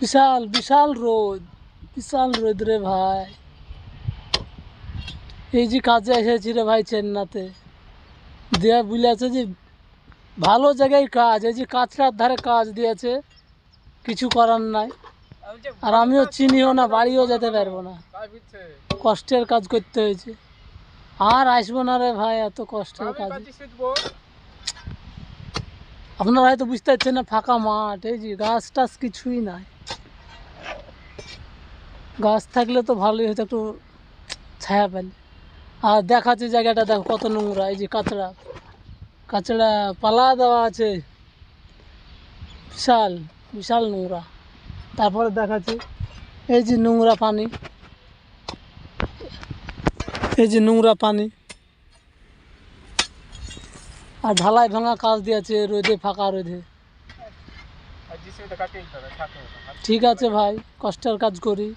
বিশাল বিশাল রোদ বিশাল রোদ রে ভাই। এই যে কাজে এসেছি রে ভাই চেন্নাতে দেয়া বলেছে যে ভালো জায়গায় কাজ, এই যে কাঁচরার ধারে কাজ দিয়েছে, কিছু করার নাই। আর আমিও চিনিও না, বাড়িও যেতে পারব না। কষ্টের কাজ করতে হয়েছে। আর আসব না রে ভাই, এত কষ্টের কাজ। আপনারা হয়তো বুঝতে পারছেন না, ফাঁকা মাঠ, এই যে গাছ টাছ কিছুই নাই। গাছ থাকলে তো ভালোই হতো একটু ছায়া পেলে। আর দেখাচ্ছে জায়গাটা দেখো কত নোংরা এই যে কাঁচড়া। কাঁচড়া পালা দেওয়া আছে। বিশাল বিশাল নোংরা। তারপরে দেখাচ্ছে এই যে নোংরা পানি। এই যে নোংরা পানি। আর ঢালাই ভাঙা কাজ দিয়েছে রোদে ফাঁকা রোদে। ঠিক আছে ভাই কষ্টের কাজ করি।